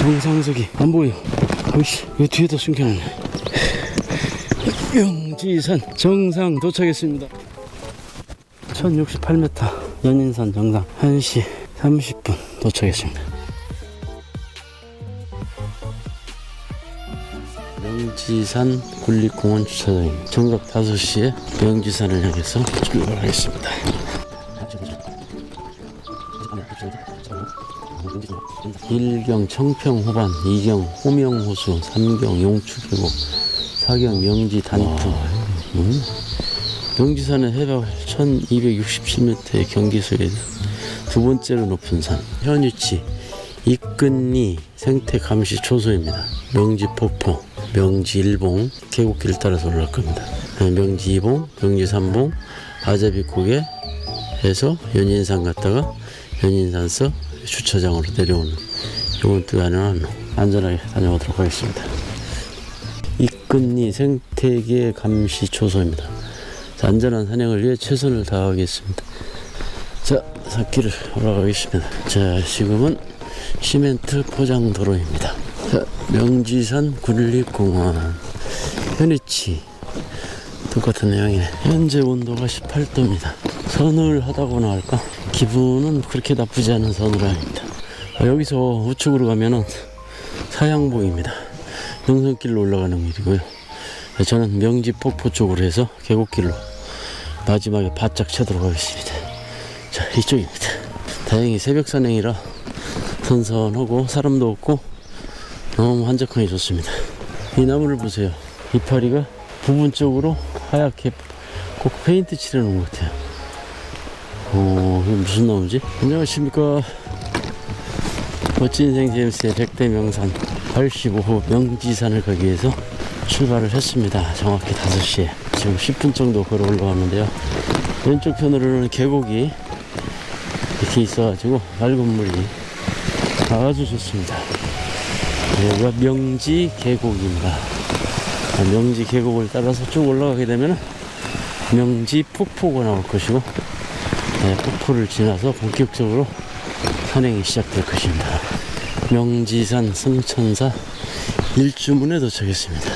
정상석이 안 보여. 어이씨, 왜 뒤에다 숨겨놨네. 영지산 정상 도착했습니다. 1068m 연인산 정상 1시 30분 도착했습니다. 명지산 국립공원 주차장입니다. 정각 5시에 명지산을 향해서 출발하겠습니다. 일경 청평 호반, 이경 호명호수, 삼경 용추계곡, 사경 명지 단풍. 음. 명지산은 해발 1267m의 경기소에 두 번째로 높은 산. 현위치 이끈리 생태 감시 초소입니다. 명지 폭포, 명지 일봉 계곡길을 따라서 올라갈 겁니다. 네, 명지 이봉, 명지 삼봉, 아자비 고개 해서 연인산 갔다가 연인산서 주차장으로 내려오는 이번 또 가능한 안전하게 다녀오도록 하겠습니다. 이끈리 생태계 감시 초소입니다. 자, 안전한 산행을 위해 최선을 다하겠습니다. 자, 산길을 올라가겠습니다. 자, 지금은 시멘트 포장 도로입니다. 자, 명지산 국립공원 현위치 똑같은 내용이네. 현재 온도가 18도입니다. 서늘하다고나 할까? 기분은 그렇게 나쁘지 않은 서늘함입니다. 아, 여기서 우측으로 가면은 사양봉입니다. 능선길로 올라가는 길이고요. 네, 저는 명지 폭포 쪽으로 해서 계곡길로 마지막에 바짝 쳐도록 하겠습니다. 자, 이쪽입니다. 다행히 새벽 산행이라 선선하고 사람도 없고 너무 한적하게 좋습니다. 이 나무를 보세요. 이파리가 부분적으로 하얗게 꼭 페인트 칠해놓은 것 같아요. 오, 이게 무슨 나무지? 안녕하십니까. 멋진 인생 제임스의 백대 명산 85호 명지산을 가기 위해서 출발을 했습니다. 정확히 5시에. 지금 10분 정도 걸어 올라왔는데요. 왼쪽 편으로는 계곡이 이렇게 있어가지고 맑은 물이 아주 좋습니다. 여기가 명지 계곡입니다. 자, 명지 계곡을 따라서 쭉 올라가게 되면 명지 폭포가 나올 것이고 네, 폭포를 지나서 본격적으로 산행이 시작될 것입니다. 명지산 승천사 일주문에 도착했습니다.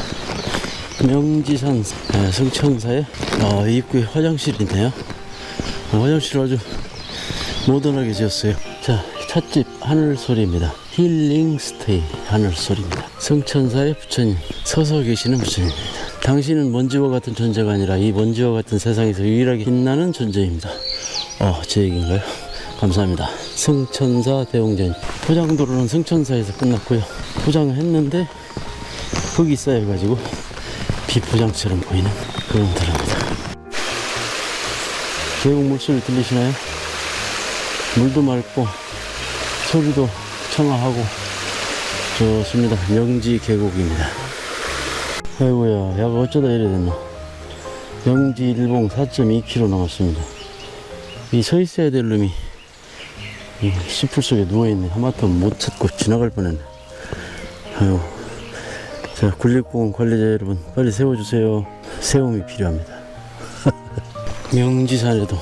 명지산 네, 승천사의 어, 입구에 화장실이 있네요. 어, 화장실 아주 모던하게 지었어요. 자, 찻집 하늘소리입니다. 힐링 스테이 하늘소리입니다. 성천사의 부처님, 서서 계시는 부처님입니다. 당신은 먼지와 같은 존재가 아니라 이 먼지와 같은 세상에서 유일하게 빛나는 존재입니다. 어, 제 얘기인가요? 감사합니다. 성천사 대웅전. 포장도로는 성천사에서 끝났고요. 포장을 했는데 흙이 쌓여가지고 비포장처럼 보이는 그런 도로입니다. 계곡 물소리 들리시나요? 물도 맑고 소리도 청아하고 좋습니다. 명지 계곡입니다. 아이고야, 야가 어쩌다 이래 됐노? 명지 일봉 4.2km 남았습니다. 이 서 있어야 될 놈이 이 씨풀 속에 누워있네. 하마터면 못 찾고 지나갈 뻔했네. 아유. 자, 국립공원 관리자 여러분, 빨리 세워주세요. 세움이 필요합니다. 명지산에도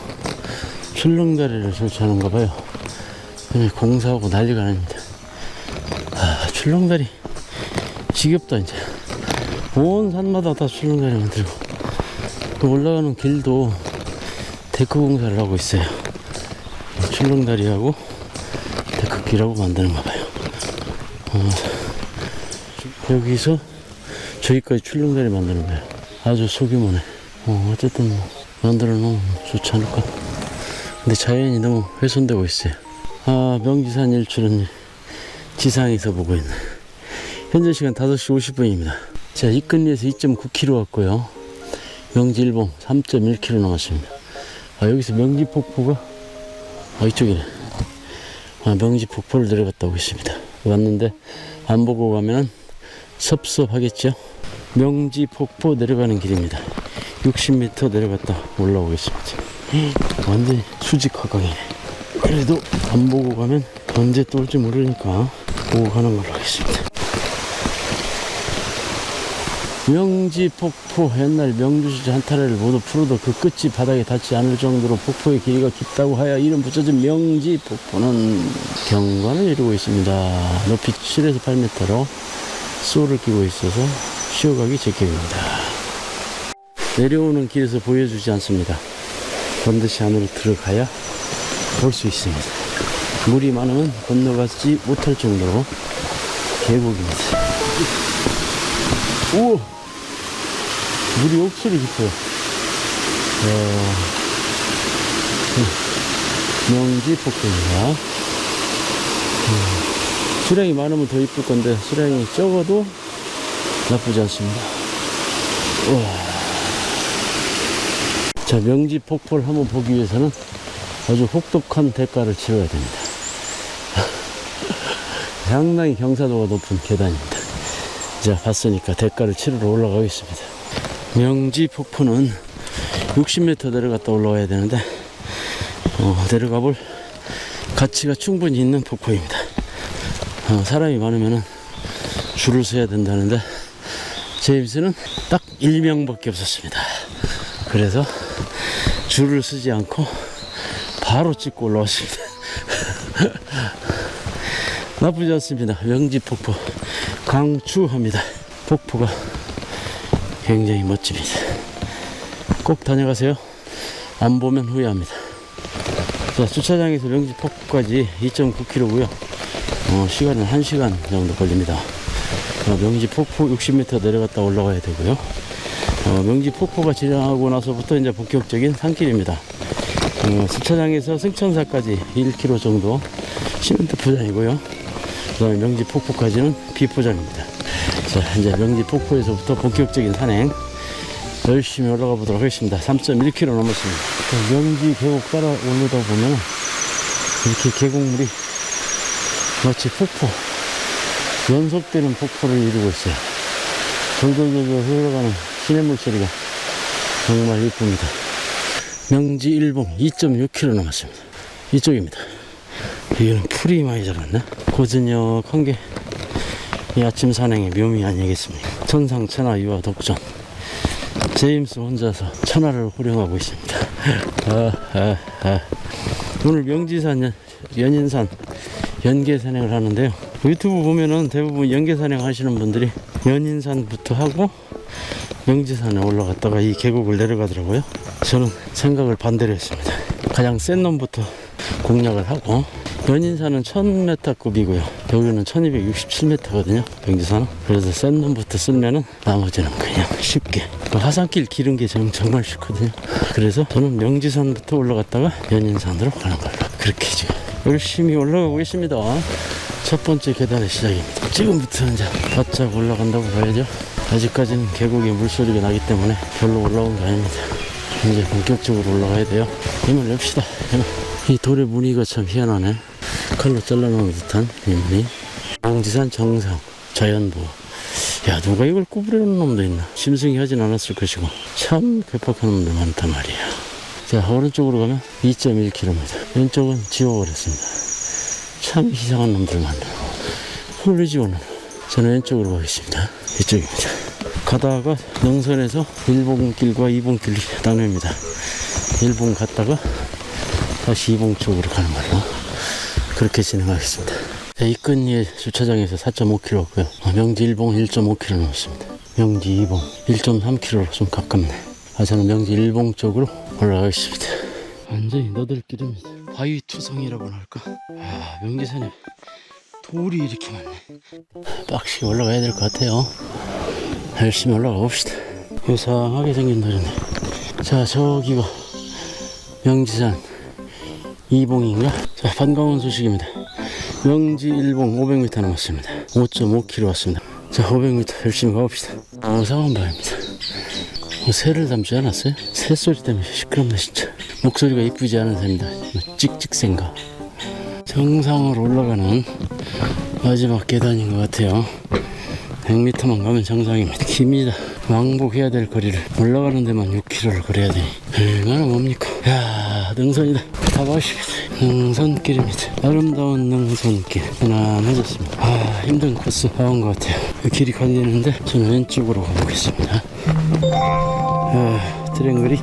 출렁다리를 설치하는가 봐요. 공사하고 난리가 아닙니다. 아, 출렁다리. 지겹다, 이제. 온 산마다 다 출렁다리 만들고. 또 올라가는 길도 데크 공사를 하고 있어요. 출렁다리하고 데크길하고 만드는가 봐요. 어, 여기서 저기까지 출렁다리 만드는 거예요. 아주 소규모네. 어, 어쨌든 뭐 만들어 놓으면 좋지 않을까. 근데 자연이 너무 훼손되고 있어요. 아, 명지산 일출은 지상에서 보고 있네. 현재 시간 5시 50분입니다. 자, 이끈리에서 2.9km 왔고요. 명지일봉 3.1km 남았습니다. 아, 여기서 명지 폭포가, 아, 이쪽이네. 아, 명지 폭포를 내려갔다 오겠습니다. 왔는데, 안 보고 가면 섭섭하겠죠? 명지 폭포 내려가는 길입니다. 60m 내려갔다 올라오겠습니다. 완전 수직 하강이네. 그래도 안 보고 가면 언제 또 올지 모르니까 보고 가는 걸로 하겠습니다. 명지 폭포 옛날 명주시 한타래를 모두 풀어도 그 끝이 바닥에 닿지 않을 정도로 폭포의 길이가 깊다고 하여 이름 붙여진 명지 폭포는 경관을 이루고 있습니다. 높이 7에서 8m로 소를 끼고 있어서 쉬어가기 제격입니다. 내려오는 길에서 보여주지 않습니다. 반드시 안으로 들어가야 볼 수 있습니다. 물이 많으면 건너가지 못할 정도로 계곡입니다. 우와! 물이 억수로 깊어요. 어, 음, 명지 폭포입니다. 음, 수량이 많으면 더 이쁠 건데 수량이 적어도 나쁘지 않습니다. 우와. 자, 명지 폭포를 한번 보기 위해서는 아주 혹독한 대가를 치러야 됩니다. 상당히 경사도가 높은 계단입니다. 자, 봤으니까 대가를 치르러 올라가겠습니다. 명지 폭포는 60m 내려갔다 올라와야 되는데, 어, 내려가 볼 가치가 충분히 있는 폭포입니다. 어, 사람이 많으면 줄을 서야 된다는데, 제 입에는 딱 1명밖에 없었습니다. 그래서 줄을 서지 않고 바로 찍고 올라왔습니다. 나쁘지 않습니다. 명지 폭포 강추합니다. 폭포가 굉장히 멋집니다. 꼭 다녀가세요. 안 보면 후회합니다. 자, 주차장에서 명지 폭포까지 2.9km고요. 어, 시간은 1시간 정도 걸립니다. 어, 명지 폭포 60m 내려갔다 올라가야 되고요. 어, 명지 폭포가 지나고 나서부터 이제 본격적인 산길입니다. 어, 주차장에서 승천사까지 1km 정도 시멘트 포장이고요. 그 다음에 명지 폭포까지는 비포장입니다. 자, 이제 명지 폭포에서부터 본격적인 산행 열심히 올라가 보도록 하겠습니다. 3.1km 넘었습니다. 그 명지 계곡 따라 올라다 보면 이렇게 계곡물이 마치 폭포, 연속되는 폭포를 이루고 있어요. 돌돌돌돌 흘러가는 시냇물 소리가 정말 이쁩니다. 명지 일봉 2.6km 남았습니다. 이쪽입니다. 여기는 풀이 많이 자랐네. 고즈넉한 게이 아침 산행의 묘미 아니겠습니까? 천상 천하 유아 독전. 제임스 혼자서 천하를 호령하고 있습니다. 아, 아, 아. 오늘 명지산, 연- 연인산 연계 산행을 하는데요. 유튜브 보면은 대부분 연계 산행 하시는 분들이 연인산부터 하고 명지산에 올라갔다가 이 계곡을 내려가더라고요. 저는 생각을 반대로 했습니다. 가장 센 놈부터 공략을 하고 연인산은 1000m급이고요. 여기는 1267m거든요. 명지산은. 그래서 센 놈부터 쓰면은 나머지는 그냥 쉽게. 또 하산길 기른 게 정- 정말 쉽거든요. 그래서 저는 명지산부터 올라갔다가 연인산으로 가는 걸로 그렇게 지금 열심히 올라가고 있습니다. 첫 번째 계단의 시작입니다. 지금부터 이제 바짝 올라간다고 봐야죠. 아직까지는 계곡에 물소리가 나기 때문에 별로 올라온 게 아닙니다. 이제 본격적으로 올라가야 돼요. 힘을 냅시다. 이 돌의 무늬가 참 희한하네. 칼로 잘라놓은 듯한 이 무늬. 왕지산 정상 자연보호. 야 누가 이걸 구부려놓은 놈도 있나. 심승이 하진 않았을 것이고 참 괴팍한 놈들 많단 말이야. 자 오른쪽으로 가면 2.1km. 왼쪽은 지워버렸습니다. 참 이상한 놈들 많네. 홀리지 오는. 저는 왼쪽으로 가겠습니다. 이쪽입니다. 가다가 능선에서 1봉길과 2봉길이 나뉩니다. 1봉 갔다가 다시 2봉 쪽으로 가는 걸로 그렇게 진행하겠습니다. 네, 이끈리의 주차장에서 4.5km고요. 명지 1봉 1.5km 넘었습니다. 명지 2봉 1.3km로 좀 가깝네. 아, 저는 명지 1봉 쪽으로 올라가겠습니다. 완전히 너들길입니다. 바위 투성이라고나 할까? 아, 명지산에 돌이 이렇게 많네. 빡시 올라가야 될 것 같아요. 열심히 올라가 봅시다. 요상하게 생긴 돌이네. 자, 저기가 명지산 이봉인가? 자, 반가운 소식입니다. 명지 일봉 500m 남았습니다. 5.5km 왔습니다. 자, 500m 열심히 가봅시다. 엉상한 바입니다. 뭐 새를 담지 않았어요? 새 소리 때문에 시끄럽네, 진짜. 목소리가 이쁘지 않은 새입니다. 뭐 찍찍새인가? 정상으로 올라가는 마지막 계단인 것 같아요. 100m만 가면 정상입니다. 깁니다. 왕복해야 될 거리를 올라가는 데만 6km를 걸어야 되니 얼마나 뭡니까? 야 능선이다. 가보십시다. 능선길입니다. 아름다운 능선길. 편안해졌습니다. 아, 힘든 코스 나온 것 같아요. 그 길이 갈리는데 저는 왼쪽으로 가보겠습니다. 아, 트랭글이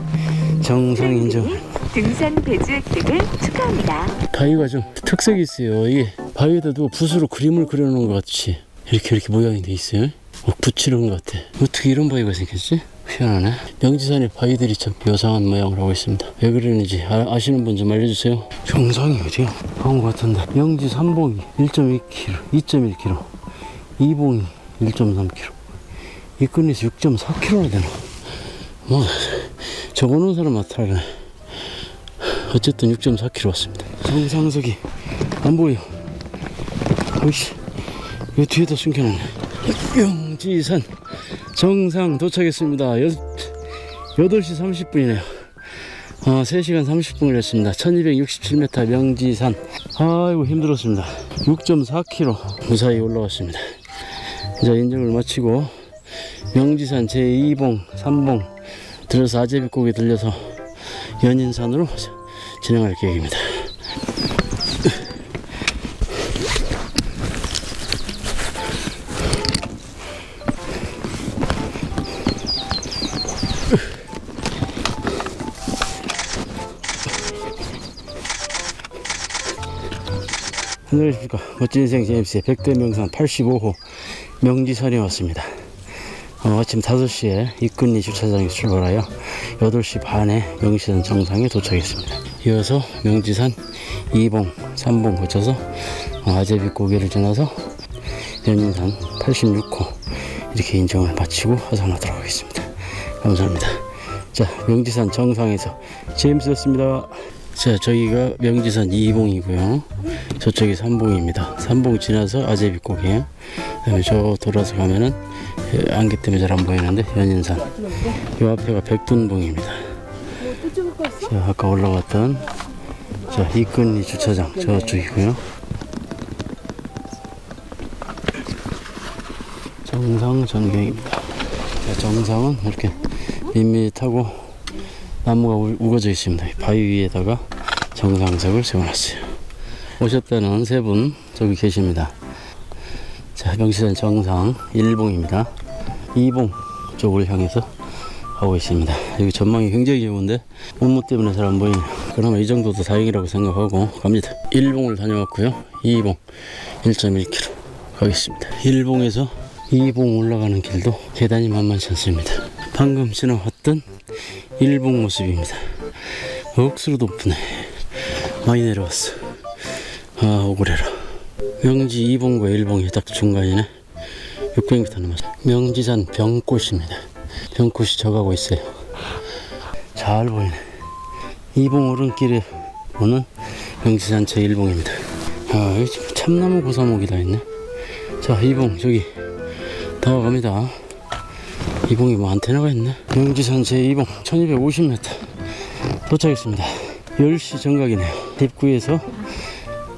정상 인정. 등산 배주 획득을 축하합니다. 바위가 좀 특색이 있어요. 이게 바위에다도 붓으로 그림을 그려놓은 것 같이 이렇게 이렇게 모양이 돼 있어요. 뭐 붙이는 것 같아. 어떻게 이런 바위가 생겼지? 희한하네. 명지산의 바위들이 참 묘상한 모양을 하고 있습니다. 왜 그러는지 아, 시는 분 좀 알려주세요. 정상이 어디야? 나온 것 같은데. 명지 삼봉이 1.2km, 2.1km, 이봉이 1.3km, 이 끈에서 6.4km나 되나? 뭐 적어놓은 사람만 타네. 어쨌든 6.4km 왔습니다. 정상석이 안 보여. 어이씨, 왜 뒤에다 숨겨놨네. 영지산 정상 도착했습니다. 여, 8시 30분이네요. 아, 3시간 30분을 했습니다. 1267m 명지산. 아이고, 힘들었습니다. 6.4km 무사히 올라왔습니다. 이제 인증을 마치고 명지산 제2봉, 3봉 들어서 아제비곡에 들려서 연인산으로 진행할 계획입니다. 안녕하십니까. 멋진 인생 제임스의 백대 명산 85호 명지산에 왔습니다. 어, 아침 5시에 이끈리 주차장에서 출발하여 8시 반에 명지산 정상에 도착했습니다. 이어서 명지산 2봉 3봉 거쳐서 어, 아제비 고개를 지나서 연인산 86호 이렇게 인정을 마치고 하산하도록 하겠습니다. 감사합니다. 자 명지산 정상에서 제임스였습니다 자 저기가 명지산 2봉이고요. 저쪽이 3봉입니다. 3봉 지나서 아제비 고개 그 다음에 저 돌아서 가면은 예, 안개 때문에 잘 안 보이는데 연인산. 요 앞에가 백둔봉입니다. 자 아까 올라갔던 자 이끈리 주차장 저쪽이고요. 정상 전경입니다. 자, 정상은 이렇게 밋밋하고 나무가 우- 우거져 있습니다 바위 위에다가 정상석을 세워놨어요 오셨다는 세 분 저기 계십니다 자, 명시산 정상 1봉입니다. 2봉 쪽을 향해서 가고 있습니다. 여기 전망이 굉장히 좋은데 온무 때문에 잘 안 보이네요. 그나마 이 정도도 다행이라고 생각하고 갑니다. 1봉을 다녀왔고요. 2봉 1.1km 가겠습니다. 1봉에서 2봉 올라가는 길도 계단이 만만치 않습니다. 방금 지나왔던 1봉 모습입니다. 억수로 높으네. 많이 내려왔어. 아, 억울해라. 명지 2봉과 1봉이 딱 중간이네 600m 남았어 명지산 병꽃입니다 병꽃이 져가고 있어요 잘 보이네 2봉 오른길에 오는 명지산 제1봉입니다 아 여기 참나무 고사목이 다 있네 자 2봉 저기 다가갑니다 2봉이 뭐 안테나가 있네 명지산 제2봉 1250m 도착했습니다 10시 정각이네요 입구에서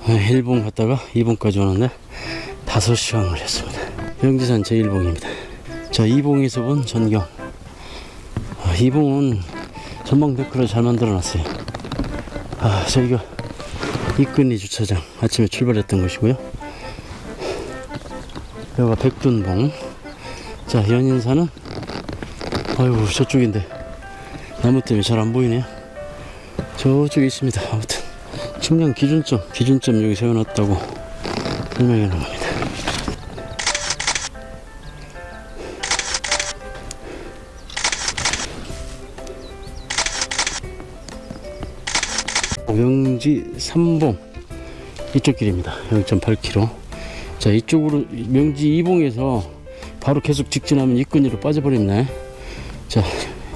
1봉 갔다가 2봉까지 오는데 5시간을 했습니다. 영지산 제1봉입니다. 자, 2봉에서 본 전경. 아, 2봉은 전망 데크를 잘 만들어 놨어요. 아, 저희가 이끈리 주차장 아침에 출발했던 곳이고요. 여기가 백둔봉. 자, 연인산은 아이고, 저쪽인데 나무 때문에 잘 안 보이네요. 저쪽에 있습니다. 아무튼. 측량 기준점, 기준점 여기 세워놨다고 설명해 겁니다. 명지 삼봉 이쪽 길입니다. 0.8km. 자 이쪽으로 명지 2봉에서 바로 계속 직진하면 이끈이로 빠져버렸네. 자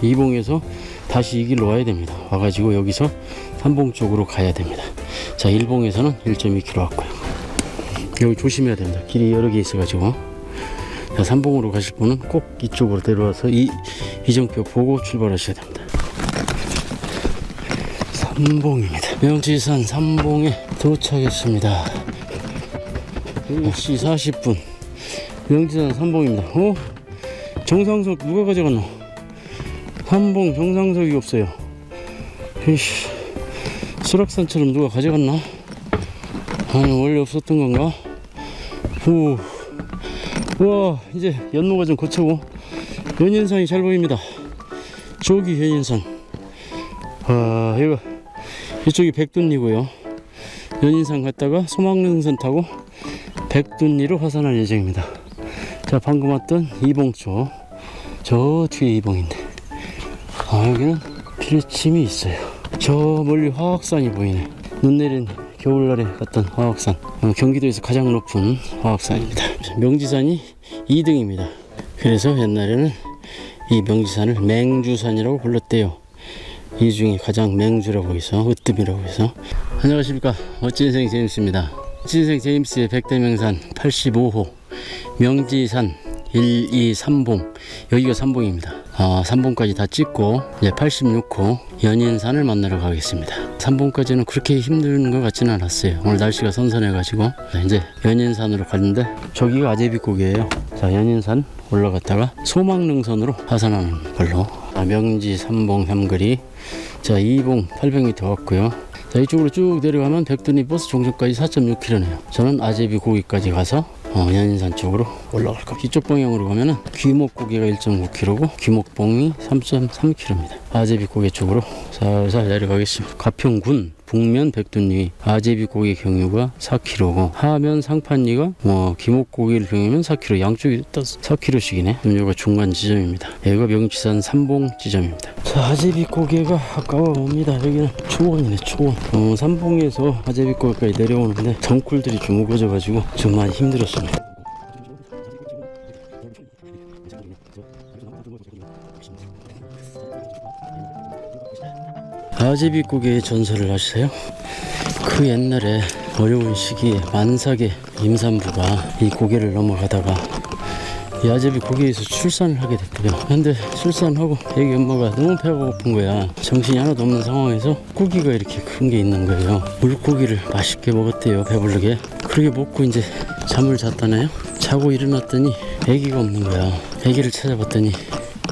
2봉에서 다시 이 길로 와야 됩니다. 와가지고 여기서 삼봉 쪽으로 가야 됩니다. 자, 일봉에서는 1.2km 왔고요. 여기 조심해야 됩니다. 길이 여러 개 있어 가지고. 자, 삼봉으로 가실 분은 꼭 이쪽으로 내려와서 이 이정표 보고 출발하셔야 됩니다. 삼봉입니다. 명지산 삼봉에 도착했습니다. 10시 40분. 명지산 삼봉입니다. 어? 정상석 누가 가져갔노? 삼봉 정상석이 없어요. 이씨. 수락산처럼 누가 가져갔나? 아니 원래 없었던 건가? 오, 와 이제 연무가 좀 고쳐고 연인산이 잘 보입니다. 저기 연인산. 아 이거 이쪽이 백둔리고요. 연인산 갔다가 소망릉선 타고 백둔리로 화산할 예정입니다. 자 방금 왔던 이봉 쪽. 저 뒤에 이봉인데. 아 여기는 필침이 있어요. 저 멀리 화학산이 보이네. 눈 내린 겨울날에 갔던 화학산. 어, 경기도에서 가장 높은 화학산입니다. 명지산이 2등입니다. 그래서 옛날에는 이 명지산을 맹주산이라고 불렀대요. 이 중에 가장 맹주라고 해서 으뜸이라고 해서 안녕하십니까 멋진 인생 제임스입니다 멋진 인생 제임스의 백대명산 85호 명지산 1, 2, 3봉 여기가 3봉입니다 아, 3봉까지 다 찍고 이제 86호 연인산을 만나러 가겠습니다. 3봉까지는 그렇게 힘든 것 같지는 않았어요. 오늘 날씨가 선선해 가지고. 이제 연인산으로 가는데 저기가 아제비고개예요. 자 연인산 올라갔다가 소망릉선으로 하산하는 걸로. 자, 명지 삼봉 삼거리. 자 2봉 800m 왔고요. 자 이쪽으로 쭉 내려가면 백두니 버스 종점까지 4.6km네요. 저는 아제비 고기까지 가서 어, 연인산 쪽으로 올라갈 겁니다. 이쪽 방향으로 가면은 귀목고개가 1.9km고 귀목봉이 3.3km입니다. 아제비 고개 쪽으로 살살 내려가겠습니다. 가평군 북면 백둔리 아제비 고개 경유가 4km고 하면 상판리가 뭐 기목고개를 경유면 4km 양쪽이 다 4km씩이네. 여기가 중간 지점입니다. 여기가 명지산 삼봉 지점입니다. 자 아제비 고개가 가까워 옵니다. 여기는 초원이네 초원. 어, 삼봉에서 아제비 고개까지 내려오는데 덩굴들이 좀 우거져 가지고 좀 많이 힘들었습니다 아제비고개의 전설을 아시세요? 그 옛날에 어려운 시기에 만삭의 임산부가 이 고개를 넘어가다가 이 아제비 고개에서 출산을 하게 됐대요. 근데 출산하고 애기 엄마가 너무 배가 고픈 거야. 정신이 하나도 없는 상황에서 고기가 이렇게 큰 게 있는 거예요. 물고기를 맛있게 먹었대요. 배부르게. 그렇게 먹고 이제 잠을 잤다나요? 자고 일어났더니 애기가 없는 거야. 애기를 찾아봤더니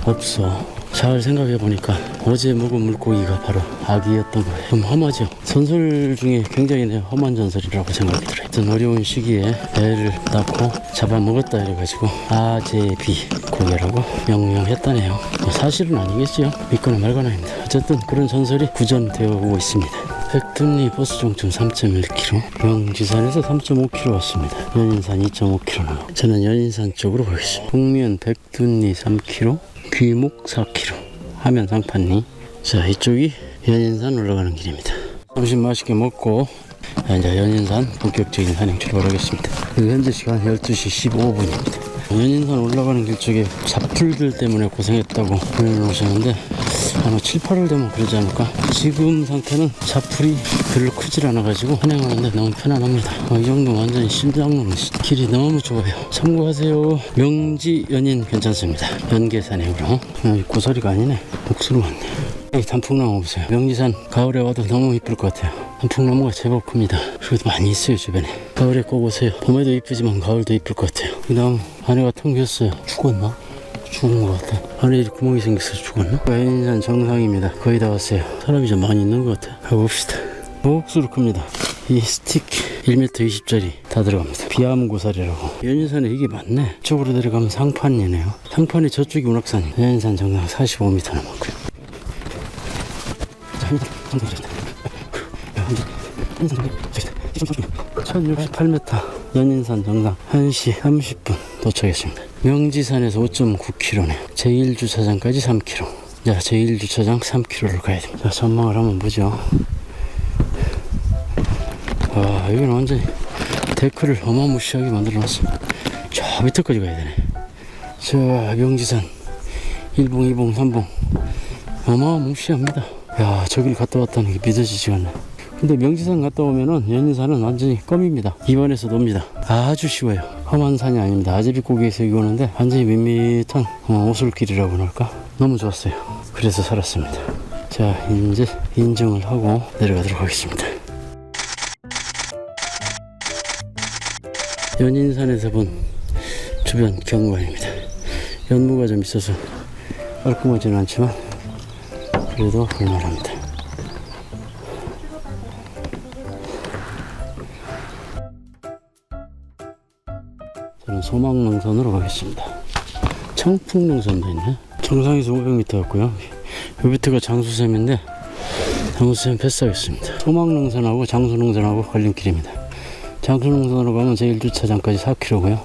없어. 잘 생각해 보니까 어제 먹은 물고기가 바로 아기였던 거예요. 좀 험하죠. 전설 중에 굉장히 내 험한 전설이라고 생각이 들어요. 어떤 어려운 시기에 애를 낳고 잡아먹었다 이래가지고 아제비 고개라고 명명했다네요. 뭐 사실은 아니겠지요. 믿거나 말거나입니다. 어쨌든 그런 전설이 구전되어 오고 있습니다. 백둔리 버스 종점 3.1km, 명지산에서 3.5km 왔습니다. 연인산 2.5km 나고 저는 연인산 쪽으로 가겠습니다. 북면 백둔리 3km, 귀목 4km, 하면 상판리. 자 이쪽이 연인산 올라가는 길입니다. 점심 맛있게 먹고 자, 이제 연인산 본격적인 산행 출발하겠습니다. 그 현재 시간 12시 15분입니다. 연인산 올라가는 길 쪽에 잡풀들 때문에 고생했다고 보내놓으셨는데 아마 7, 8월 되면 그러지 않을까? 지금 상태는 잡풀이 별로 크질 않아가지고 산행하는데 너무 편안합니다. 어, 이 정도 완전히 심장로는 길이 너무 좋아요. 참고하세요. 명지 연인 괜찮습니다. 연계 산행으로. 어, 고사리가 아니네. 목수로 왔네. 단풍나무 보세요. 명지산 가을에 와도 너무 이쁠 것 같아요. 단풍나무가 제법 큽니다. 그리고 많이 있어요 주변에. 가을에 꼭 오세요. 봄에도 이쁘지만 가을도 이쁠 것 같아요. 이 나무 안에가 텅 비었어요. 죽었나? 죽은 것 같아. 안에 구멍이 생겨서 죽었나? 연인산 정상입니다. 거의 다 왔어요. 사람이 좀 많이 있는 것 같아. 가봅시다. 목수로 큽니다. 이 스틱 1m 20짜리 다 들어갑니다. 비암고사리라고. 연인산에 이게 맞네. 이쪽으로 내려가면 상판이네요. 상판이 저쪽이 운악산이. 연인산 정상 45m 남았고요. 자, 여기다 정상 저기다. 야, 근데 연인산 저기다. 1068m 연인산 정상 1시 30분 도착했습니다. 명지산에서 5.9km네요. 제1주차장까지 3km. 자, 제1주차장 3km를 가야 됩니다. 자, 전망을 한번 보죠. 와, 여기는 완전히 데크를 어마무시하게 만들어 놨습니다. 저 밑에까지 가야 되네. 자, 명지산 1봉, 2봉, 3봉. 어마무시합니다. 야, 저길 갔다 왔다는 게 믿어지지가 않네. 근데 명지산 갔다 오면은 연인산은 완전히 껌입니다. 입안에서 놉니다. 아주 쉬워요. 험한 산이 아닙니다. 아제비 고개에서 여기 오는데 완전히 밋밋한 어, 오솔길이라고 할까? 너무 좋았어요. 그래서 살았습니다. 자, 이제 인정을 하고 내려가도록 하겠습니다. 연인산에서 본 주변 경관입니다. 연무가 좀 있어서 깔끔하지는 않지만 그래도 볼만합니다. 소망능선으로 가겠습니다. 청풍능선도 있네. 정상에서 500m 왔고요. 요 밑에가 장수샘인데 장수샘 패스하겠습니다. 소망능선하고 장수능선하고 걸림길입니다. 장수능선으로 가면 제1주차장까지 4km고요.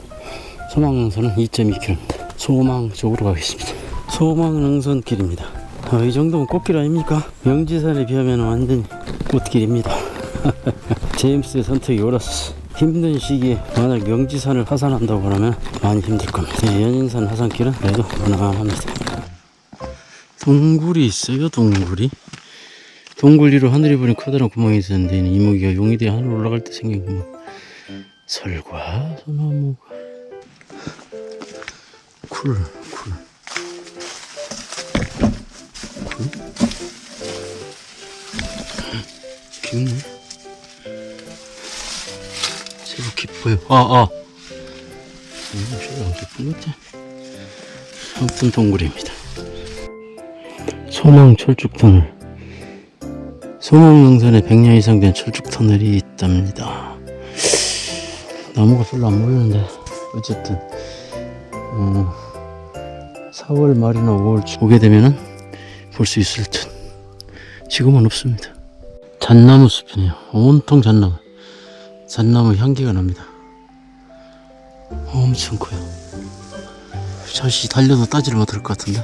소망능선은 2.2km입니다. 소망 쪽으로 가겠습니다. 소망능선 길입니다. 아, 이 정도면 꽃길 아닙니까? 명지산에 비하면 완전 꽃길입니다. 제임스의 선택이 옳았어. 힘든 시기에 만약 명지산을 하산한다고 그러면 많이 힘들 겁니다. 네, 연인산 하산길은 그래도 무난합니다. 동굴이 있어요, 동굴이. 동굴 위로 하늘이 보니 커다란 구멍이 있었는데 이모기가 용이 되어 하늘 올라갈 때 생긴 구멍. 설과 소나무가 쿨, 쿨. 쿨? 깊네. 별로 안 깊은 것 같아. 아무튼 동굴입니다. 소망 철쭉 터널. 소망 능선에 100년 이상 된 철쭉 터널이 있답니다. 나무가 별로 안 보이는데 어쨌든 어, 4월 말이나 5월 초 오게 되면은 볼 수 있을 듯. 지금은 없습니다. 잣나무 숲이네요. 온통 잣나무. 잣나무 향기가 납니다. 엄청 커요. 잠시 달려도 따지를 못할 것 같은데.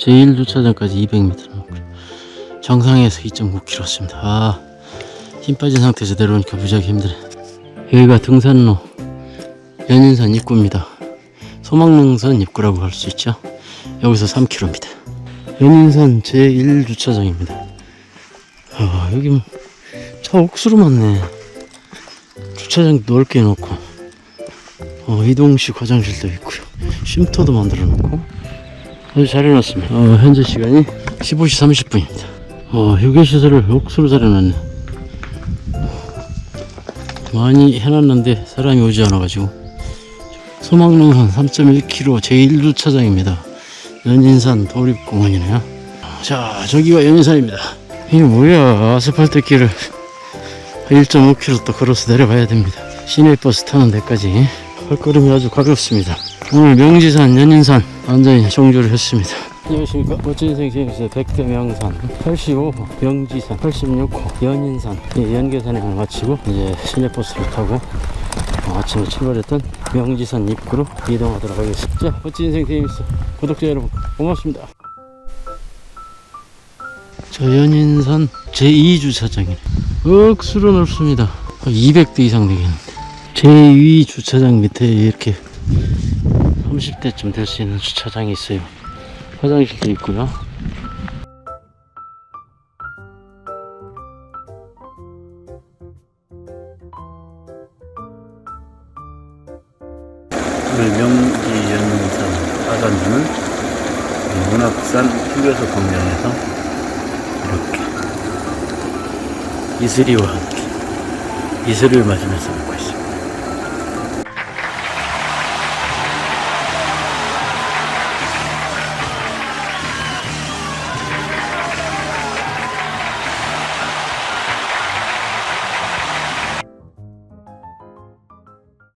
제1주차장까지 200m 남았고요. 정상에서 2.9km였습니다. 아, 힘 빠진 상태에서 내려오니까 무지하게 힘드네. 여기가 등산로 연인산 입구입니다. 소망릉선 입구라고 할 수 있죠. 여기서 3km입니다. 연인산 제1주차장입니다. 아, 여기 뭐차 억수로 많네. 주차장 넓게 해놓고, 어, 이동식 화장실도 있고요. 쉼터도 만들어 놓고, 아주 잘 해놨습니다. 어, 현재 시간이 15시 30분입니다. 어, 휴게시설을 억수로 잘 해놨네. 많이 해놨는데 사람이 오지 않아가지고. 소망릉선 3.1km 제1주차장입니다. 연인산 도립공원이네요. 자, 저기가 연인산입니다. 이게 뭐야, 아스팔트 길을 1.5km 또 걸어서 내려가야 됩니다. 시내버스 타는 데까지 발걸음이 아주 가볍습니다. 오늘 명지산, 연인산 완전히 정조를 했습니다. 안녕하십니까. 멋진 인생 제임스 백대명산 85호 명지산 86호 연인산 예, 연계산행을 마치고 이제 시내버스를 타고 어, 아침에 출발했던 명지산 입구로 이동하도록 하겠습니다. 자, 멋진 인생 제임스 구독자 여러분 고맙습니다. 저 연인산 제2주차장이네. 억수로 넓습니다. 200대 이상 되겠는데. 제2 주차장 밑에 이렇게 30대쯤 될 수 있는 주차장이 있어요. 화장실도 있고요. 오늘 명지 연산 하산주는 문학산 휴게소 광장에서 이렇게 이슬이와 함께 이슬을 맞으면서.